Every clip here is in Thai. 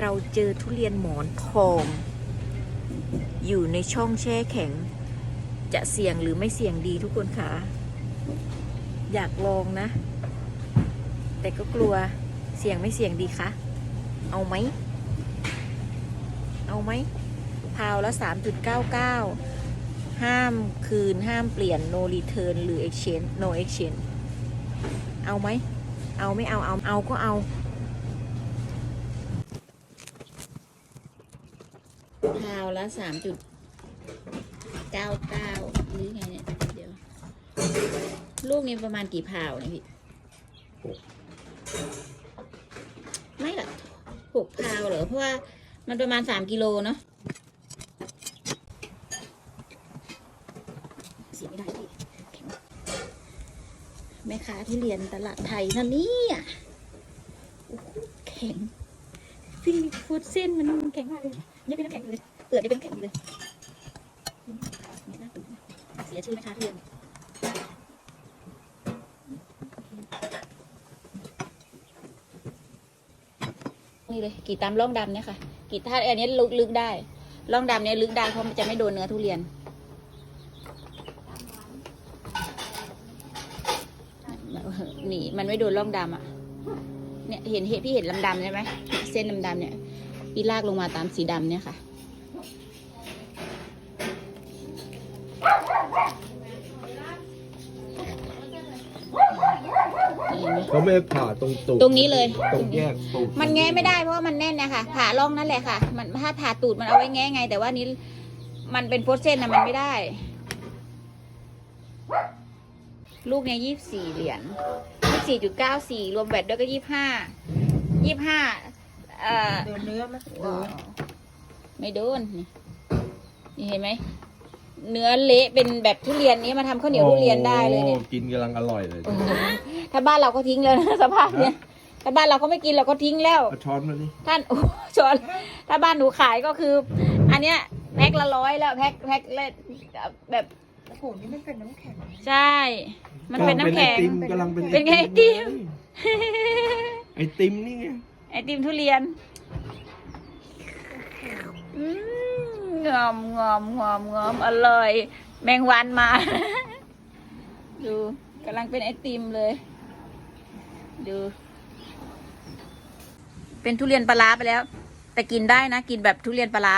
เราเจอทุเรียนหมอนทอง อยู่ในช่องแช่แข็ง จะเสี่ยงหรือไม่เสี่ยงดีทุกคนคะอยากลองนะ แต่ก็กลัวเสี่ยงไม่เสี่ยงดีคะเอาไหม เอาไหมพาวละ 3.99 ห้ามคืนห้ามเปลี่ยน no return หรือ exchange no exchange เอาไหม เอาไม่เอา เอา เอาก็เอา พาวละ3.99หรือไงเนี่ยเดี๋ยว ลูกนี้ประมาณกี่พาวเนี่ยพี่หกไม่หรอกหกพาวเหรอเพราะว่ามันประมาณสามกิโลเนาะเสียไม่ได้พี่แม่ค้าที่เรียนตลาดไทยนะเนี่ยโอ้โหแข็งพี่ฟูดเส้นมันแข็งมากเลย ยังเป็นน้ำแข็งอยู่เลยเปลือกยังเป็นน้ำแข็งอยู่เลยเนี่ยน่าตื่นเสียชื่อแม่ค้าเรียนนี่เลยกรีดตามร่องดำเนี่ยค่ะกรีดถ้าอันนี้ลึกลึกได้ร่องดำเนี่ยลึกได้เพราะมันจะไม่โดนเนื้อทุเรียนนี่มันไม่โดนร่องดำอะเนี่ยเห็นเห็นพี่เห็นลำดำใช่ไหมเส้นดำๆเนี่ย พี่ลากลงมาตามสีดำเนี่ยค่ะเห็นไหมเขาไม่ผ่าตรงตูดตรงนี้เลย ตรงแยกตูดมันแง้ไม่ได้เพราะว่ามันแน่นนะคะผ่าร่องนั่นแหละค่ะ มันถ้าผ่าตูดมันเอาไว้แง้ไง แต่ว่านี้มันเป็นโพสเซนนะมันไม่ได้ ลูกเนี้ยยี่สี่เหรียญยี่สี่จุดเก้าสี่รวมแบตด้วยก็ยี่ห้ายี่ห้า เอ่อโดนเนื้อไหมไม่โดนนี่นี่เห็นไหมเนื้อเละเป็นแบบทุเรียนนี้มาทำข้าวเหนียวทุเรียนได้เลยเนี่ย โอ้กินกำลังอร่อยเลยโอ้โหถ้าบ้านเราก็ทิ้งแล้วนะสภาพเนี้ยถ้าบ้านเราก็ไม่กินเราก็ทิ้งแล้ว เอาช้อนมาดิท่านโอ้ชอนถ้าบ้านหนูขายก็คือ อันเนี้ยแพ็คละร้อยแล้วแพ็คแพ็คเล็แบบโอ้โหนี่มันเป็นน้ำแข็งใช่ มันเป็นน้ำแข็ง กำลังเป็นเป็นไงไอติมไอติมนี่ไง ไอติมทุเรียนงอมงอมงอมงอมอร่อย แมงวันมา ดูกำลังเป็นไอติมเลย ดู เป็นทุเรียนปลาร้าไปแล้ว แต่กินได้นะ กินแบบทุเรียนปลา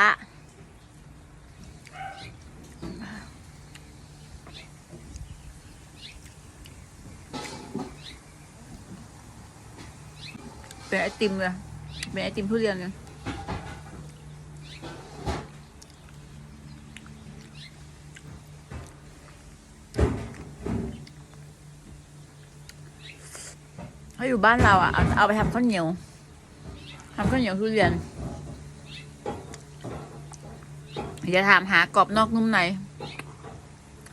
เป็นไอติมเลยเป็นไอติมทุเรียนเลยถ้าอยู่บ้านเราอะ เอาเอาไปทำข้าวเหนียวทำข้าวเหนียวทุเรียนอย่าถามหากรอบนอกนุ่มใน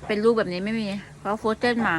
เป็นรูปแบบนี้ไม่มี เพราะโฟสเจนมา